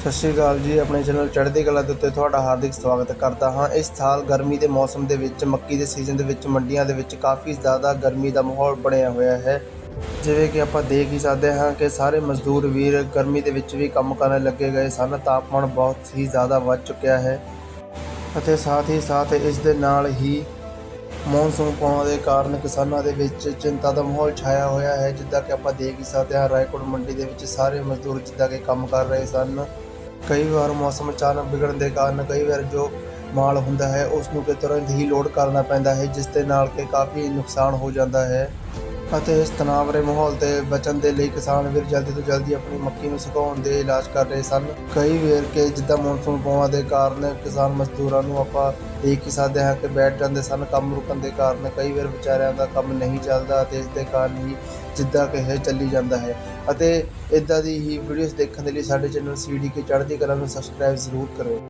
ਸਤਿ ਸ਼੍ਰੀ ਅਕਾਲ ਜੀ, ਆਪਣੇ ਚੈਨਲ ਚੜ੍ਹਦੀ ਕਲਾ ਦੇ ਉੱਤੇ ਤੁਹਾਡਾ ਹਾਰਦਿਕ ਸਵਾਗਤ ਕਰਦਾ ਹਾਂ। ਇਸ ਸਾਲ ਗਰਮੀ ਦੇ ਮੌਸਮ ਦੇ ਵਿੱਚ, ਮੱਕੀ ਦੇ ਸੀਜ਼ਨ ਦੇ ਵਿੱਚ, ਮੰਡੀਆਂ ਦੇ ਵਿੱਚ ਕਾਫੀ ਜ਼ਿਆਦਾ ਗਰਮੀ ਦਾ ਮਾਹੌਲ ਬਣਿਆ ਹੋਇਆ ਹੈ। ਜਿਵੇਂ ਕਿ ਆਪਾਂ ਦੇਖ ਹੀ ਸਕਦੇ ਹਾਂ ਕਿ ਸਾਰੇ ਮਜ਼ਦੂਰ ਵੀਰ ਗਰਮੀ ਦੇ ਵਿੱਚ ਵੀ ਕੰਮ ਕਰਨ ਲੱਗੇ ਗਏ ਸਨ। ਤਾਪਮਾਨ ਬਹੁਤ ਹੀ ਜ਼ਿਆਦਾ ਵੱਧ ਚੁੱਕਿਆ ਹੈ ਅਤੇ ਸਾਥ ਹੀ ਸਾਥ ਇਸ ਦੇ ਨਾਲ ਹੀ ਮੌਨਸੂਨ ਪਾਉਣ ਦੇ ਕਾਰਨ ਕਿਸਾਨਾਂ ਦੇ ਵਿੱਚ ਚਿੰਤਾ ਦਾ ਮਾਹੌਲ ਛਾਇਆ ਹੋਇਆ ਹੈ। ਜਿੱਦਾਂ ਕਿ ਆਪਾਂ ਦੇਖ ਹੀ ਸਕਦੇ ਹਾਂ, ਰਾਏਕੋਟ ਮੰਡੀ ਦੇ ਵਿੱਚ ਸਾਰੇ ਮਜ਼ਦੂਰ ਜਿੱਦਾਂ ਕਿ ਕੰਮ ਕਰ ਰਹੇ ਸਨ। ਕਈ ਵਾਰ ਮੌਸਮ ਅਚਾਨਕ ਵਿਗੜਨ ਦੇ ਕਾਰਨ ਕਈ ਵਾਰ ਜੋ ਮਾਲ ਹੁੰਦਾ ਹੈ ਉਸ ਨੂੰ ਕਿ ਤੁਰੰਤ ਹੀ ਲੋਡ ਕਰਨਾ ਪੈਂਦਾ ਹੈ, ਜਿਸ ਦੇ ਨਾਲ ਕਿ ਕਾਫੀ ਨੁਕਸਾਨ ਹੋ ਜਾਂਦਾ ਹੈ। ਅਤੇ ਇਸ ਤਣਾਅ ਮਾਹੌਲ ਤੇ ਬਚਣ ਦੇ ਲਈ ਕਿਸਾਨ ਵੀਰ ਜਲਦੀ ਤੋਂ ਜਲਦੀ ਆਪਣੀ ਮੱਕੀ ਨੂੰ ਸੁਕਾਉਣ ਦੇ ਇਲਾਜ ਕਰ ਰਹੇ ਸਨ। ਕਈ ਵਾਰ ਕਿ ਜਿੱਦਾਂ ਮੌਨਸੂਨ ਪਵਾਂ ਦੇ ਕਾਰਨ ਕਿਸਾਨ ਮਜ਼ਦੂਰਾਂ ਨੂੰ ਆਪਾਂ ਦੇਖ ਹੀ ਸਕਦੇ ਹਾਂ ਕਿ ਬੈਠ ਜਾਂਦੇ ਸਨ, ਕੰਮ ਰੁਕਣ ਦੇ ਕਾਰਨ ਕਈ ਵਾਰ ਵਿਚਾਰਿਆਂ ਦਾ ਕੰਮ ਨਹੀਂ ਚੱਲਦਾ ਅਤੇ ਇਸ ਦੇ ਕਾਰਨ ਹੀ ਜਿੱਦਾਂ ਕਿ ਇਹ ਚੱਲੀ ਜਾਂਦਾ ਹੈ। ਅਤੇ ਇਦਾਂ ਦੀ ਹੀ ਵੀਡੀਓਜ਼ ਦੇਖਣ ਦੇ ਲਈ ਸਾਡੇ ਚੈਨਲ ਸੀਡੀ ਕੇ ਚੜ੍ਹਦੀ ਕਲਾ ਨੂੰ ਸਬਸਕ੍ਰਾਈਬ ਜ਼ਰੂਰ ਕਰੋ